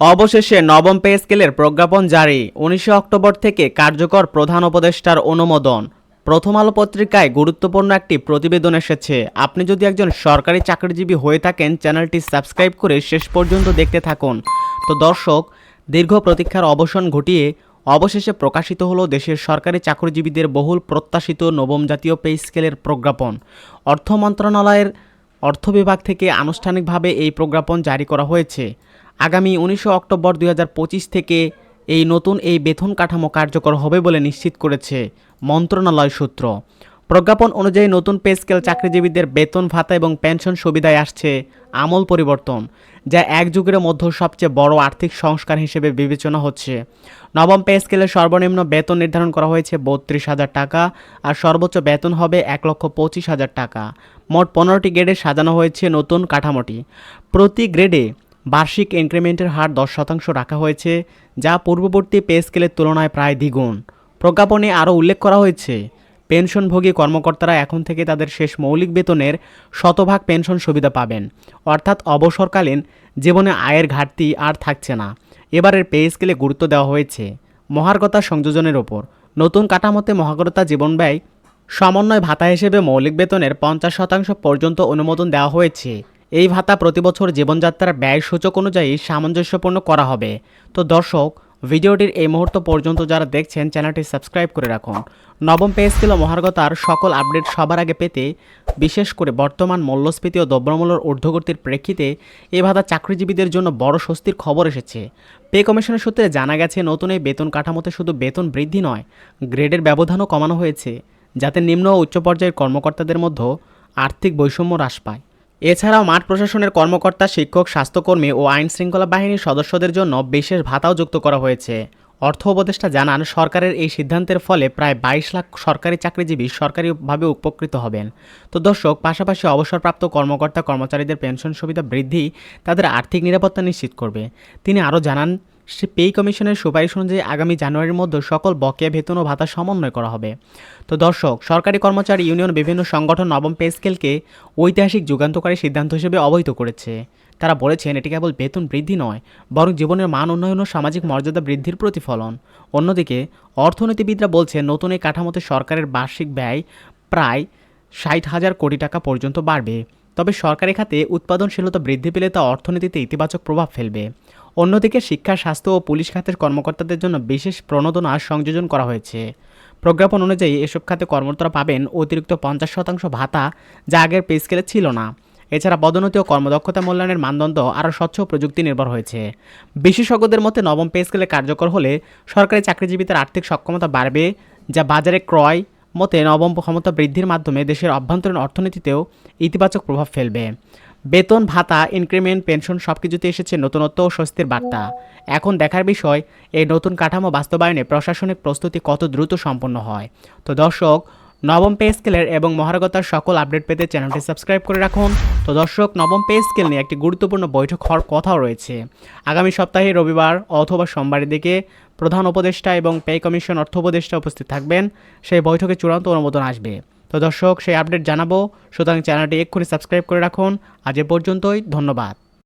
অবশেষে নবম পে স্কেলের প্রজ্ঞাপন জারি। উনিশে অক্টোবর থেকে কার্যকর প্রধান উপদেষ্টার অনুমোদন। প্রথম আলো পত্রিকায় গুরুত্বপূর্ণ একটি প্রতিবেদন এসেছে। আপনি যদি একজন সরকারি চাকরিজীবী হয়ে থাকেন, চ্যানেলটি সাবস্ক্রাইব করে শেষ পর্যন্ত দেখতে থাকুন। তো দর্শক, দীর্ঘ প্রতীক্ষার অবসান ঘটিয়ে অবশেষে প্রকাশিত হলো দেশের সরকারি চাকরিজীবীদের বহুল প্রত্যাশিত নবম জাতীয় পে স্কেলের প্রজ্ঞাপন। অর্থ মন্ত্রণালয়ের অর্থ বিভাগ থেকে আনুষ্ঠানিকভাবে এই প্রজ্ঞাপন জারি করা হয়েছে। আগামী উনিশে অক্টোবর দু হাজার পঁচিশ থেকে এই নতুন এই বেতন কাঠামো কার্যকর হবে বলে নিশ্চিত করেছে মন্ত্রণালয় সূত্র। প্রজ্ঞাপন অনুযায়ী নতুন পে স্কেল চাকরিজীবীদের বেতন, ভাতা এবং পেনশন সুবিধায় আসছে আমূল পরিবর্তন, যা এক যুগের মধ্যে সবচেয়ে বড় আর্থিক সংস্কার হিসেবে বিবেচনা হচ্ছে। নবম পে স্কেলের সর্বনিম্ন বেতন নির্ধারণ করা হয়েছে বত্রিশ হাজার টাকা আর সর্বোচ্চ বেতন হবে এক লক্ষ পঁচিশ হাজার টাকা। মোট পনেরোটি গ্রেডে সাজানো হয়েছে নতুন কাঠামোটি। প্রতি গ্রেডে বার্ষিক ইনক্রিমেন্টের হার দশ শতাংশ রাখা হয়েছে, যা পূর্ববর্তী পে স্কেলের তুলনায় প্রায় দ্বিগুণ। প্রজ্ঞাপনে আরও উল্লেখ করা হয়েছে, পেনশনভোগী কর্মকর্তারা এখন থেকে তাদের শেষ মৌলিক বেতনের শতভাগ পেনশন সুবিধা পাবেন। অর্থাৎ অবসরকালীন জীবনে আয়ের ঘাটতি আর থাকছে না। এবারের পে স্কেলে গুরুত্ব দেওয়া হয়েছে। মহার্গতা সংযোজনের ওপর। নতুন কাঠামোতে মহার্গতা জীবন ব্যয় সমন্বয় ভাতা হিসেবে মৌলিক বেতনের পঞ্চাশ শতাংশ পর্যন্ত অনুমোদন দেওয়া হয়েছে। এই ভাতা প্রতিবছর জীবনযাত্রার ব্যয় সূচক অনুযায়ী সামঞ্জস্যপূর্ণ করা হবে। তো দর্শক, ভিডিওটির এই মুহূর্ত পর্যন্ত যারা দেখছেন, চ্যানেলটি সাবস্ক্রাইব করে রাখুন। নবম পে স্কেল মহার্গতার সকল আপডেট সবার আগে পেতে, বিশেষ করে বর্তমান মূল্যস্ফীতি ও দ্রব্যমূল্যের ঊর্ধ্বগতির প্রেক্ষিতে এ ভাতা চাকরিজীবীদের জন্য বড় স্বস্তির খবর এসেছে। পে কমিশনের সূত্রে জানা গেছে, নতুন এই বেতন কাঠামোতে শুধু বেতন বৃদ্ধি নয়, গ্রেডের ব্যবধানও কমানো হয়েছে, যাতে নিম্ন ও উচ্চ পর্যায়ের কর্মকর্তাদের মধ্যে আর্থিক বৈষম্য হ্রাস পায়। এছাড়াও মাঠ প্রশাসনের কর্মকর্তা, শিক্ষক, স্বাস্থ্যকর্মী ও আইন শৃঙ্খলা বাহিনীর সদস্যদের জন্য বিশেষ ভাতাও যুক্ত করা হয়েছে। অর্থ উপদেষ্টা জানান, সরকারের এই সিদ্ধান্তের ফলে প্রায় বাইশ লাখ সরকারি চাকরিজীবী সরকারিভাবে উপকৃত হবেন। তো দর্শক, পাশাপাশি অবসরপ্রাপ্ত কর্মকর্তা, কর্মচারীদের পেনশন সুবিধা বৃদ্ধি তাদের আর্থিক নিরাপত্তা নিশ্চিত করবে। তিনি আরও জানান সে পে কমিশনের সুপারিশ অনুযায়ী আগামী জানুয়ারির মধ্যে সকল বকেয়া বেতন ও ভাতা সমন্বয় করা হবে। তো দর্শক, সরকারি কর্মচারী ইউনিয়ন বিভিন্ন সংগঠন নবম পে স্কেলকে ঐতিহাসিক যুগান্তকারী সিদ্ধান্ত হিসেবে অবহিত করেছে। তারা বলেছেন, এটি কেবল বেতন বৃদ্ধি নয়, বরং জীবনের মান উন্নয়ন ও সামাজিক মর্যাদা বৃদ্ধির প্রতিফলন। অন্যদিকে, অর্থনীতিবিদরা বলছেন, নতুন এই কাঠামোতে সরকারের বার্ষিক ব্যয় প্রায় ষাট হাজার কোটি টাকা পর্যন্ত বাড়বে। তবে সরকারি খাতে উৎপাদনশীলতা বৃদ্ধি পেলে তা অর্থনীতিতে ইতিবাচক প্রভাব ফেলবে। অন্যদিকে শিক্ষা, স্বাস্থ্য ও পুলিশ খাতের কর্মকর্তাদের জন্য বিশেষ প্রণোদনা সংযোজন করা হয়েছে। প্রজ্ঞাপন অনুযায়ী এসব খাতে কর্মরতরা পাবেন অতিরিক্ত পঞ্চাশ শতাংশ ভাতা, যা আগের পে স্কেলে ছিল না। এছাড়া পদোন্নতি ও কর্মদক্ষতা মূল্যায়নের মানদণ্ড আরও স্বচ্ছ প্রযুক্তি নির্ভর হয়েছে। বিশেষজ্ঞদের মতে নবম পে স্কেলে কার্যকর হলে সরকারি চাকরিজীবীদের আর্থিক সক্ষমতা বাড়বে, যা বাজারে ক্রয় মতে নবম ক্ষমতা বৃদ্ধির মাধ্যমে দেশের অভ্যন্তরীণ অর্থনীতিতেও ইতিবাচক প্রভাব ফেলবে। বেতন, ভাতা ইনক্রিমেন্ট পেনশন সব কিছুতে এসেছে নতুনত্ব ও স্বস্তির বার্তা। এখন দেখার বিষয়, এই নতুন কাঠামো বাস্তবায়নে প্রশাসনিক প্রস্তুতি কত দ্রুত সম্পন্ন হয়। তো দর্শক, নবম পে স্কেলের এবং মহার্গতার সকল আপডেট পেতে চ্যানেলটি সাবস্ক্রাইব করে রাখুন। তো দর্শক, নবম পে স্কেল নিয়ে একটি গুরুত্বপূর্ণ বৈঠক হওয়ার কথাও রয়েছে। আগামী সপ্তাহে রবিবার অথবা সোমবারের দিকে প্রধান উপদেষ্টা এবং পে কমিশন অর্থ উপদেষ্টা উপস্থিত থাকবেন। সেই বৈঠকে চূড়ান্ত অনুমোদন আসবে। তো দর্শক, সেই আপডেট জানাব। সুতরাং চ্যানেলটি এক্ষুনি সাবস্ক্রাইব করে রাখুন। আজ এ পর্যন্তই, ধন্যবাদ।